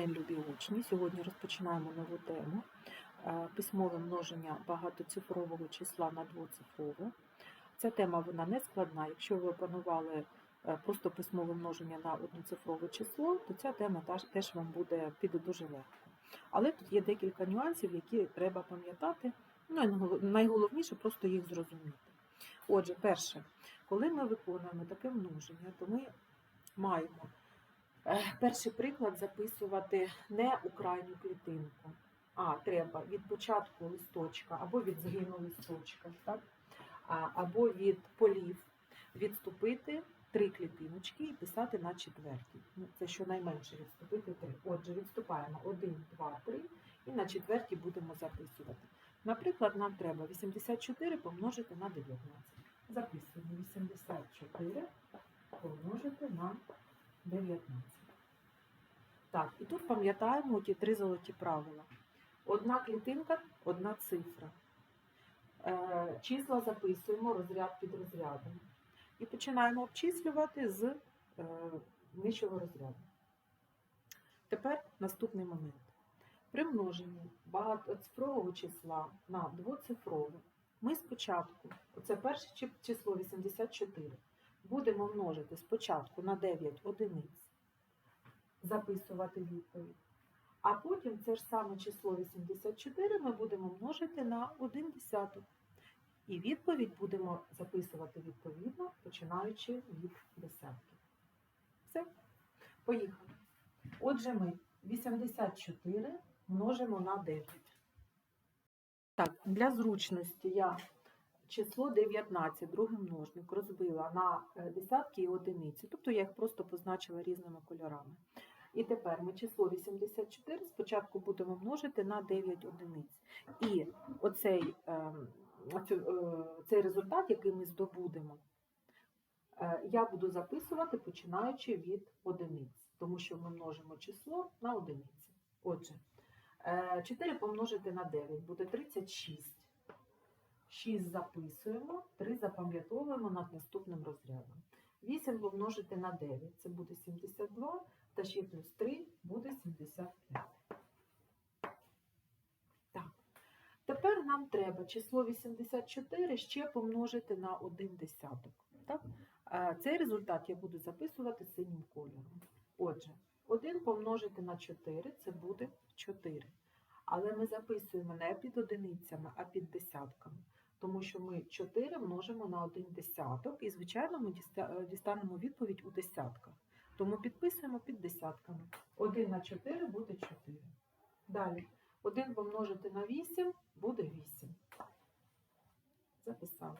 день, любі учні. Сьогодні розпочинаємо нову тему е, письмове множення багатоцифрового числа на двоцифрове. Ця тема вона не складна. Якщо ви опанували е, просто письмове множення на одноцифрове число, то ця тема теж- вам буде піде дуже легко. Але тут є декілька нюансів, які треба пам'ятати. Ну, найголовніше просто їх зрозуміти. Отже, перше, коли ми виконуємо таке множення, то ми маємо Перший приклад записувати не у крайню клітинку, а треба від початку листочка або від згину листочка, так? Або від полів відступити три клітиночки і писати на четвертій. Ну, це щонайменше відступити три. Отже, відступаємо 1, 2, 3 і на четвертій будемо записувати. Наприклад, нам треба 84 помножити на 19. Записуємо 84 помножити на 19. Так, і тут пам'ятаємо ті три золоті правила. Одна клітинка, одна цифра. Е, числа записуємо розряд під розрядом. І починаємо обчислювати з е, нижчого розряду. Тепер наступний момент. При множенні багатоцифрового числа на двоцифрове ми спочатку, оце перше число 84, будемо множити спочатку на 9 одиниць записувати відповідь. А потім це ж саме число 84 ми будемо множити на 1 десяток. І відповідь будемо записувати відповідно, починаючи від десятки. Все, поїхали. Отже, ми 84 множимо на 9. Так, для зручності я число 19, другий множник, розбила на е, десятки і одиниці. Тобто я їх просто позначила різними кольорами. І тепер ми число 84 спочатку будемо множити на 9 одиниць. І оцей, ем, е, цей результат, який ми здобудемо, е, я буду записувати починаючи від одиниць, тому що ми множимо число на одиниці. Отже, е, 4 помножити на 9 буде 36. 6 записуємо, 3 запам'ятовуємо над наступним розрядом. 8 помножити на 9 це буде 72, та ще плюс 3 буде 75. Так. Тепер нам треба число 84 ще помножити на 1 десяток. Так? Цей результат я буду записувати синім кольором. Отже, 1 помножити на 4 це буде 4. Але ми записуємо не під одиницями, а під десятками. Тому що ми 4 множимо на 1 десяток, і, звичайно, ми е, дістанемо відповідь у десятках. Тому підписуємо під десятками. 1 на 4 буде 4. Далі. 1 помножити на 8 буде 8. Записали.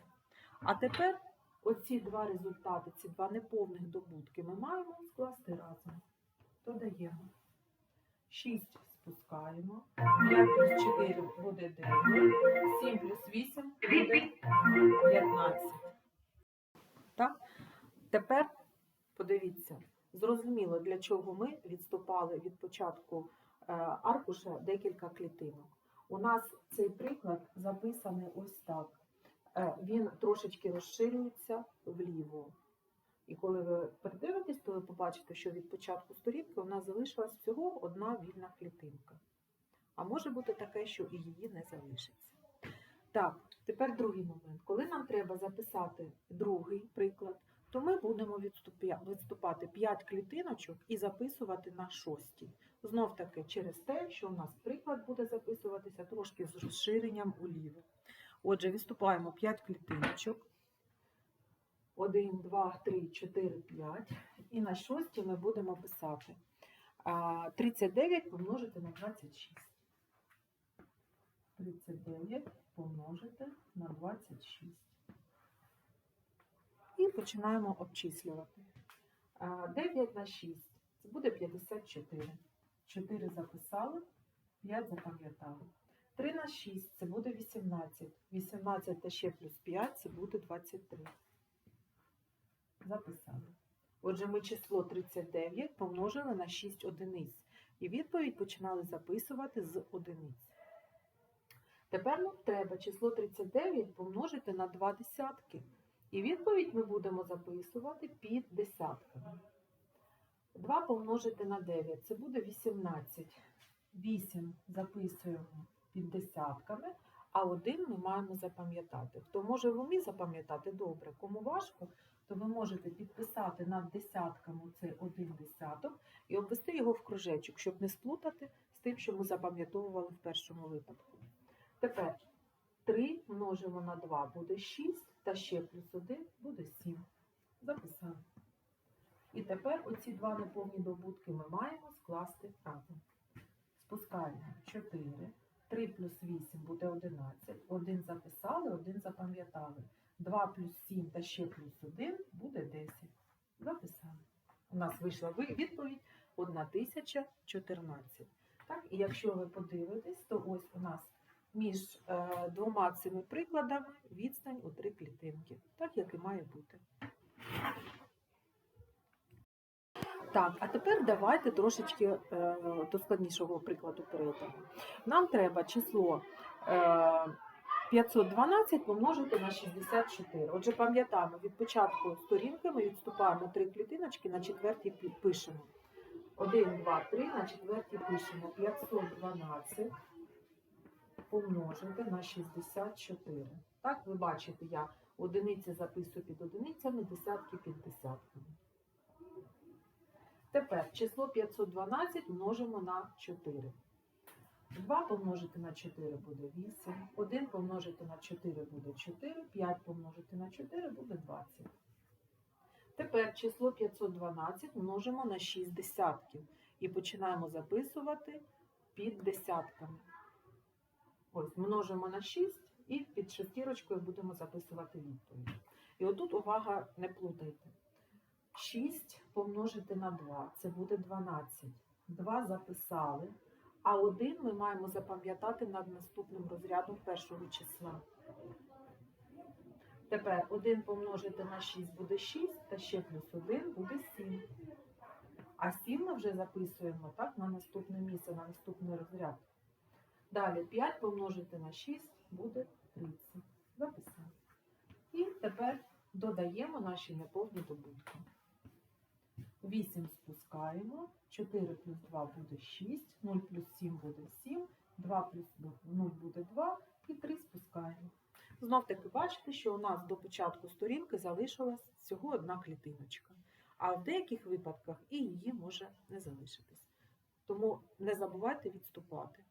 А тепер оці два результати, ці два неповних добутки ми маємо скласти разом. Додаємо. 6 спускаємо. 5 плюс 4 буде 9. 7 плюс 8 буде 15. Так? Тепер подивіться, зрозуміло, для чого ми відступали від початку е, аркуша декілька клітинок. У нас цей приклад записаний ось так. Е, Він трошечки розширюється вліво. І коли ви передивитесь, то ви побачите, що від початку сторінки у нас залишилась всього одна вільна клітинка. А може бути таке, що і її не залишиться. Так, тепер другий момент. Коли нам треба записати другий приклад, то ми будемо відступати 5 клітиночок і записувати на шостій. Знов таки через те, що у нас приклад буде записуватися трошки з розширенням уліво. Отже, відступаємо 5 клітиночок. 1, 2, 3, 4, 5. І на шостій ми будемо писати 39 помножити на 26. 39 помножити на 26. І починаємо обчислювати. 9 на 6 це буде 54. 4 записали, 5 запам'ятали. 3 на 6 це буде 18. 18 та ще плюс 5 це буде 23. Записали. Отже, ми число 39 помножили на 6 одиниць. І відповідь починали записувати з одиниць. Тепер нам треба число 39 помножити на 2 десятки. І відповідь ми будемо записувати під десятками. 2 помножити на 9 це буде 18. 8 записуємо під десятками, а 1 ми маємо запам'ятати. Хто може в умі запам'ятати добре, кому важко, то ви можете підписати над десятками цей один десяток і обвести його в кружечок, щоб не сплутати з тим, що ми запам'ятовували в першому випадку. Тепер 3 множимо на 2 буде 6, та ще плюс 1 буде 7. Записали. І тепер оці два неповні добутки ми маємо скласти разом. Спускаємо 4, 3 плюс 8 буде 11, 1 записали, 1 запам'ятали. 2 плюс 7 та ще плюс 1 буде 10. Записали. У нас вийшла ви- відповідь 1014. Так, і якщо ви подивитесь, то ось у нас між е, двома цими прикладами відстань у три клітинки, так як і має бути. Так, а тепер давайте трошечки е, до складнішого прикладу перейдемо. Нам треба число е, 512 помножити на 64. Отже, пам'ятаємо, від початку сторінки ми відступаємо три клітиночки, на четвертій пишемо. 1, 2, 3, на четвертій пишемо 512 помножити на 64. Так, ви бачите, я одиниці записую під одиницями, десятки під десятками. Тепер число 512 множимо на 4. 2 помножити на 4 буде 8, 1 помножити на 4 буде 4, 5 помножити на 4 буде 20. Тепер число 512 множимо на 6 десятків і починаємо записувати під десятками. Ось, множимо на 6 і під шестірочкою будемо записувати відповідь. І отут увага, не плутайте. 6 помножити на 2 це буде 12. 2 записали, а 1 ми маємо запам'ятати над наступним розрядом першого числа. Тепер 1 помножити на 6 буде 6, та ще плюс 1 буде 7. А 7 ми вже записуємо так, на наступне місце, на наступний розряд. Далі 5 помножити на 6 буде 30. Записали. І тепер додаємо наші неповні добутки. 8 спускаємо, 4 плюс 2 буде 6, 0 плюс 7 буде 7, 2 плюс 0 буде 2 і 3 спускаємо. Знов таки бачите, що у нас до початку сторінки залишилась всього одна клітиночка, а в деяких випадках і її може не залишитись. Тому не забувайте відступати.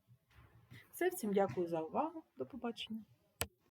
Все, всім дякую за увагу. До побачення.